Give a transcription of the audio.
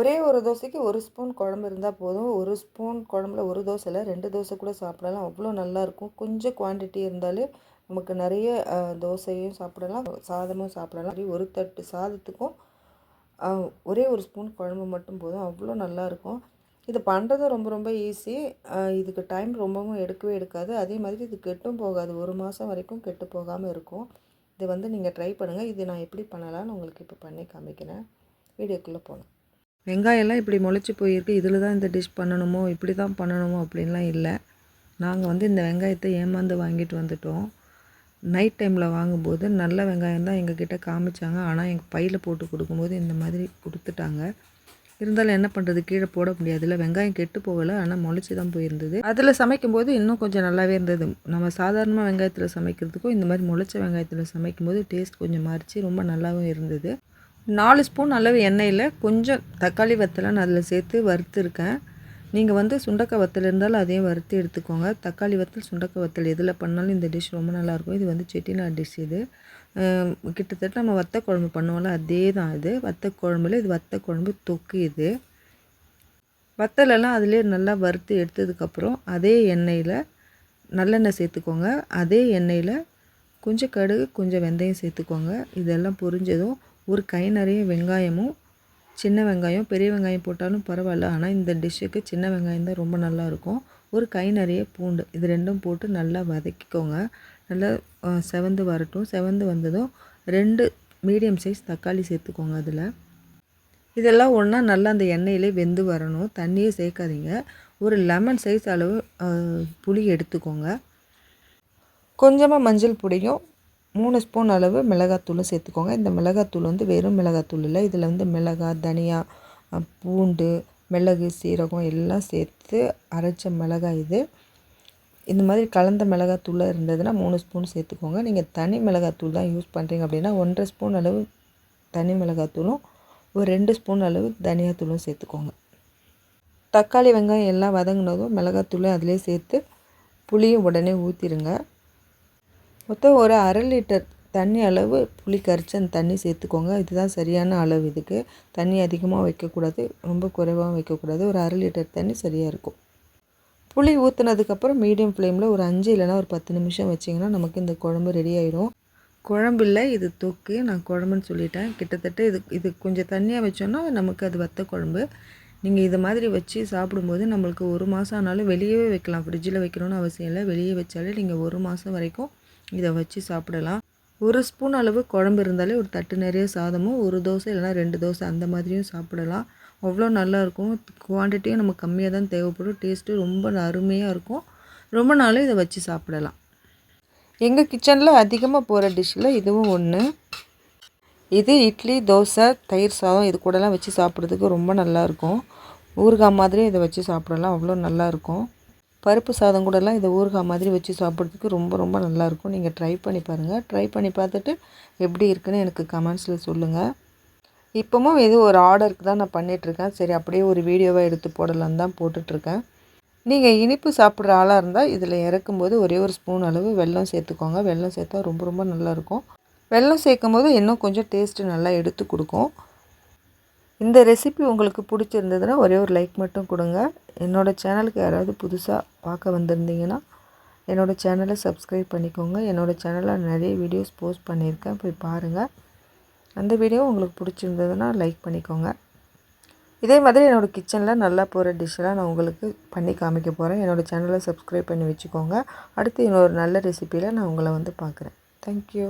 ஒரே ஒரு தோசைக்கு ஒரு ஸ்பூன் குழம்பு இருந்தால் போதும். ஒரு ஸ்பூன் குழம்புல ஒரு தோசை இல்லை ரெண்டு தோசை கூட சாப்பிடலாம். அவ்வளோ நல்லாயிருக்கும் கொஞ்சம் குவான்டிட்டி இருந்தாலே நமக்கு நிறைய தோசையும் சாப்பிடலாம். சாதமும் சாப்பிடலாம். அப்படி ஒரு தட்டு சாதத்துக்கும் ஒரே ஒரு ஸ்பூன் குழம்பு மட்டும் போதும். அவ்வளோ நல்லாயிருக்கும் இது பண்ணுறது ரொம்ப ரொம்ப ஈஸி இதுக்கு டைம் ரொம்பவும் எடுக்கவே எடுக்காது. அதே மாதிரி இது கெட்டும் போகாது. ஒரு மாதம் வரைக்கும் கெட்டு போகாமல் இருக்கும். இது வந்து நீங்கள் ட்ரை பண்ணுங்கள் இது நான் எப்படி பண்ணலான்னு உங்களுக்கு இப்போ பண்ணி காமிக்கிறேன். வீடியோக்குள்ளே போகணும் வெங்காயம்லாம் இப்படி முளைச்சி போயிருக்கு. இதில் தான் இந்த டிஷ் பண்ணணுமோ இப்படி தான் பண்ணணுமோ அப்படின்லாம் இல்லை. நாங்கள் வந்து இந்த வெங்காயத்தை ஏமாந்து வாங்கிட்டு வந்துட்டோம். நைட் டைமில் வாங்கும்போது நல்ல வெங்காயம் தான் எங்ககிட்ட காமிச்சாங்க. ஆனால் எங்கள் பையில் போட்டு கொடுக்கும்போது இந்த மாதிரி கொடுத்துட்டாங்க. இருந்தாலும் என்ன பண்ணுறது? கீழே போட முடியாதுல்ல வெங்காயம் கெட்டு போகலை. ஆனால் முளைச்சி தான் போயிருந்தது. அதில் சமைக்கும்போது இன்னும் கொஞ்சம் நல்லாவே இருந்தது. நம்ம சாதாரணமாக வெங்காயத்தில் சமைக்கிறதுக்கும் இந்த மாதிரி முளைச்ச வெங்காயத்தில் சமைக்கும்போது டேஸ்ட் கொஞ்சம் மாறிச்சு. ரொம்ப நல்லாவும் இருந்தது. நாலு ஸ்பூன் அளவு எண்ணெயில் கொஞ்சம் தக்காளி வத்தலை நான் அதில் சேர்த்து வறுத்துருக்கேன். நீங்கள் வந்து சுண்டக்காய் வத்தல் இருந்தாலும் அதையும் வறுத்து எடுத்துக்கோங்க. தக்காளி வத்தல் சுண்டக்காய் வத்தல் எதில் பண்ணாலும் இந்த டிஷ் ரொம்ப நல்லாயிருக்கும் இது வந்து செட்டிநாடு டிஷ் இது. கிட்டத்தட்ட நம்ம வத்த குழம்பு பண்ணுவோம்ல அதே தான் இது. வத்த குழம்புல இது வத்த குழம்பு தொக்கு இது. வத்தலெல்லாம் அதிலே நல்லா வறுத்து எடுத்ததுக்கப்புறம் அதே எண்ணெயில் நல்லெண்ணெய் சேர்த்துக்கோங்க. அதே எண்ணெயில் கொஞ்சம் கடுகு கொஞ்சம் வெந்தயம் சேர்த்துக்கோங்க. இதெல்லாம் பொரிஞ்சதும் ஒரு கை நிறைய வெங்காயமும் சின்ன வெங்காயம் பெரிய வெங்காயம் போட்டாலும் பரவாயில்ல. ஆனால் இந்த டிஷ்ஷுக்கு சின்ன வெங்காயம் தான் ரொம்ப நல்லாயிருக்கும் ஒரு கை நிறைய பூண்டு இது ரெண்டும் போட்டு நல்லா வதக்கிக்கோங்க. நல்லா செவந்து வரட்டும். செவந்து வந்ததும் ரெண்டு மீடியம் சைஸ் தக்காளி சேர்த்துக்கோங்க அதில். இதெல்லாம் ஒன்றா நல்லா அந்த எண்ணெயிலே வெந்து வரணும். தண்ணியே சேர்க்காதீங்க. ஒரு லெமன் சைஸ் அளவு புளி எடுத்துக்கோங்க. கொஞ்சமாக மஞ்சள் பொடியும் மூணு ஸ்பூன் அளவு மிளகாத்தூளும் சேர்த்துக்கோங்க. இந்த மிளகாத்தூள் வந்து வெறும் மிளகாத்தூள் இல்லை. இதில் வந்து மிளகாய் தனியா பூண்டு மிளகு சீரகம் எல்லாம் சேர்த்து அரைச்ச மிளகாய் இது. இந்த மாதிரி கலந்த மிளகாத்தூள் இருந்ததுன்னா மூணு ஸ்பூன் சேர்த்துக்கோங்க. நீங்கள் தனி மிளகாத்தூள் தான் யூஸ் பண்ணுறீங்க அப்படின்னா ஒன்றரை ஸ்பூன் அளவு தனி மிளகாத்தூளும் ஒரு ரெண்டு ஸ்பூன் அளவு தனியாத்தூளும் சேர்த்துக்கோங்க. தக்காளி வெங்காயம் எல்லாம் வதங்கினதும் மிளகாத்தூளும் அதிலே சேர்த்து புளியும் உடனே ஊற்றிடுங்க மொத்தம் ஒரு அரை லிட்டர் தண்ணி அளவு புளி கரைச்சி அந்த தண்ணி சேர்த்துக்கோங்க. இதுதான் சரியான அளவு இதுக்கு. தண்ணி அதிகமாக வைக்கக்கூடாது ரொம்ப குறைவாகவும் வைக்கக்கூடாது. ஒரு அரை லிட்டர் தண்ணி சரியாக இருக்கும். புளி ஊற்றுனதுக்கப்புறம் மீடியம் ஃப்ளேமில் ஒரு அஞ்சு இல்லைனா ஒரு பத்து நிமிஷம் வச்சிங்கன்னா நமக்கு இந்த குழம்பு ரெடி ஆகிடும் குழம்பு இல்லை இது தொக்கு. நான் குழம்புன்னு சொல்லிட்டேன். கிட்டத்தட்ட இது இது கொஞ்சம் தண்ணியாக வச்சோன்னா நமக்கு அது வத்த குழம்பு. நீங்கள் இது மாதிரி வச்சு சாப்பிடும்போது நம்மளுக்கு ஒரு மாதம் ஆனாலும் வெளியவே வைக்கலாம். ஃப்ரிட்ஜில் வைக்கணும்னு அவசியம் இல்லை. வெளியே வச்சாலே நீங்கள் ஒரு மாதம் வரைக்கும் இதை வச்சு சாப்பிடலாம். ஒரு ஸ்பூன் அளவு குழம்பு இருந்தாலே ஒரு தட்டு நிறைய சாதமும் ஒரு தோசை இல்லைனா ரெண்டு தோசை அந்த மாதிரியும் சாப்பிடலாம். அவ்வளோ நல்லாயிருக்கும் குவான்டிட்டியும் நமக்கு கம்மியாக தான் தேவைப்படும். டேஸ்ட்டு ரொம்ப அருமையாக இருக்கும். ரொம்ப நாளும் இதை வச்சு சாப்பிடலாம். எங்கள் கிச்சனில் அதிகமாக போகிற டிஷ்ஷில் இதுவும் ஒன்று இது இட்லி தோசை தயிர் சாதம் இது கூடலாம் வச்சு சாப்பிட்றதுக்கு ரொம்ப நல்லாயிருக்கும் ஊறுகாய் மாதிரி இதை வச்சு சாப்பிடலாம். அவ்வளோ நல்லாயிருக்கும் பருப்பு சாதம் கூடலாம் இதை ஊறுகாய் மாதிரி வச்சு சாப்பிட்றதுக்கு ரொம்ப ரொம்ப நல்லாயிருக்கும். நீங்கள் ட்ரை பண்ணி பாருங்கள் ட்ரை பண்ணி பார்த்துட்டு எப்படி இருக்குன்னு எனக்கு கமெண்ட்ஸில் சொல்லுங்கள் இப்போவும் இது ஒரு ஆர்டருக்கு தான் நான் பண்ணிகிட்ருக்கேன் சரி அப்படியே ஒரு வீடியோவாக எடுத்து போடலான்னு தான் போட்டுட்ருக்கேன் நீங்கள் இனிப்பு சாப்பிட்ற ஆளாக இருந்தால் இதில் இறக்கும்போது ஒரே ஒரு ஸ்பூன் அளவு வெல்லம் சேர்த்துக்கோங்க. வெல்லம் சேர்த்தா ரொம்ப ரொம்ப நல்லாயிருக்கும். வெல்லம் சேர்க்கும் போது இன்னும் கொஞ்சம் டேஸ்ட்டு நல்லா எடுத்து கொடுக்கும். இந்த ரெசிபி உங்களுக்கு பிடிச்சிருந்ததுன்னா ஒரே ஒரு லைக் மட்டும் கொடுங்க. என்னோடய சேனலுக்கு யாராவது புதுசாக பார்க்க வந்திருந்தீங்கன்னா என்னோடய சேனலை சப்ஸ்கிரைப் பண்ணிக்கோங்க. என்னோடய சேனலில் நிறைய வீடியோஸ் போஸ்ட் பண்ணியிருக்கேன். போய் பாருங்கள் அந்த வீடியோ உங்களுக்கு பிடிச்சிருந்ததுன்னா லைக் பண்ணிக்கோங்க. இதே மாதிரி என்னோடய கிச்சனில் நல்லா போகிற டிஷ்ஷெலாம் நான் உங்களுக்கு பண்ணி காமிக்க போகிறேன் என்னோடய சேனலை சப்ஸ்கிரைப் பண்ணி வச்சுக்கோங்க. அடுத்து இன்னொரு நல்ல ரெசிப்பியில் நான் உங்களை வந்து பார்க்குறேன். தேங்க்யூ